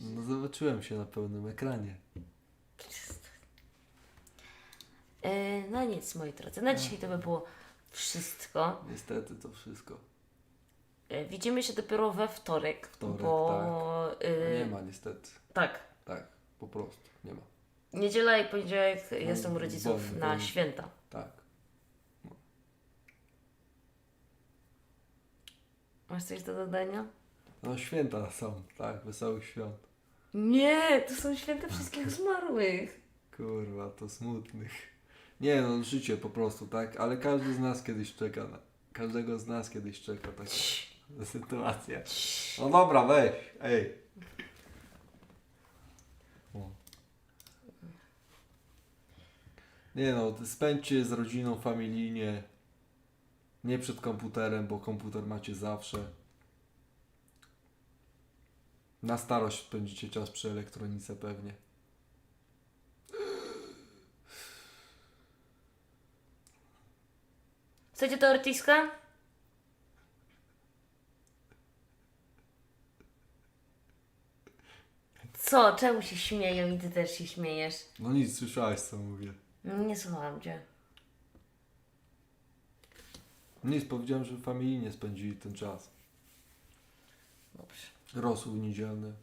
No zobaczyłem się na pełnym ekranie. E, no nic, moi drodzy. Na dzisiaj to by było wszystko. Niestety to wszystko. E, widzimy się dopiero we wtorek. Wtorek, bo, e, nie ma niestety. tak. Tak, po prostu. Nie ma. Niedziela i poniedziałek jestem u wolny, rodziców na wolny. święta. Tak. Masz coś do dodania? No święta są, tak, wesołych świąt. Nie, to są święta wszystkich zmarłych. Kurwa, to smutnych. Nie no, życie po prostu, tak? Ale każdy z nas kiedyś czeka na... Każdego z nas kiedyś czeka taka sytuacja. No dobra, weź, ej. O. Nie no, spędźcie z rodziną familijnie. Nie przed komputerem, bo komputer macie zawsze. Na starość spędzicie czas przy elektronice pewnie. Chcecie to ortiska? Co? Czemu się śmieją i ty też się śmiejesz? No nic, słyszałeś co mówię. Nie słuchałam cię. Nic, powiedziałem, że familijnie spędzili ten czas. Dobrze. Rosół niedzielny.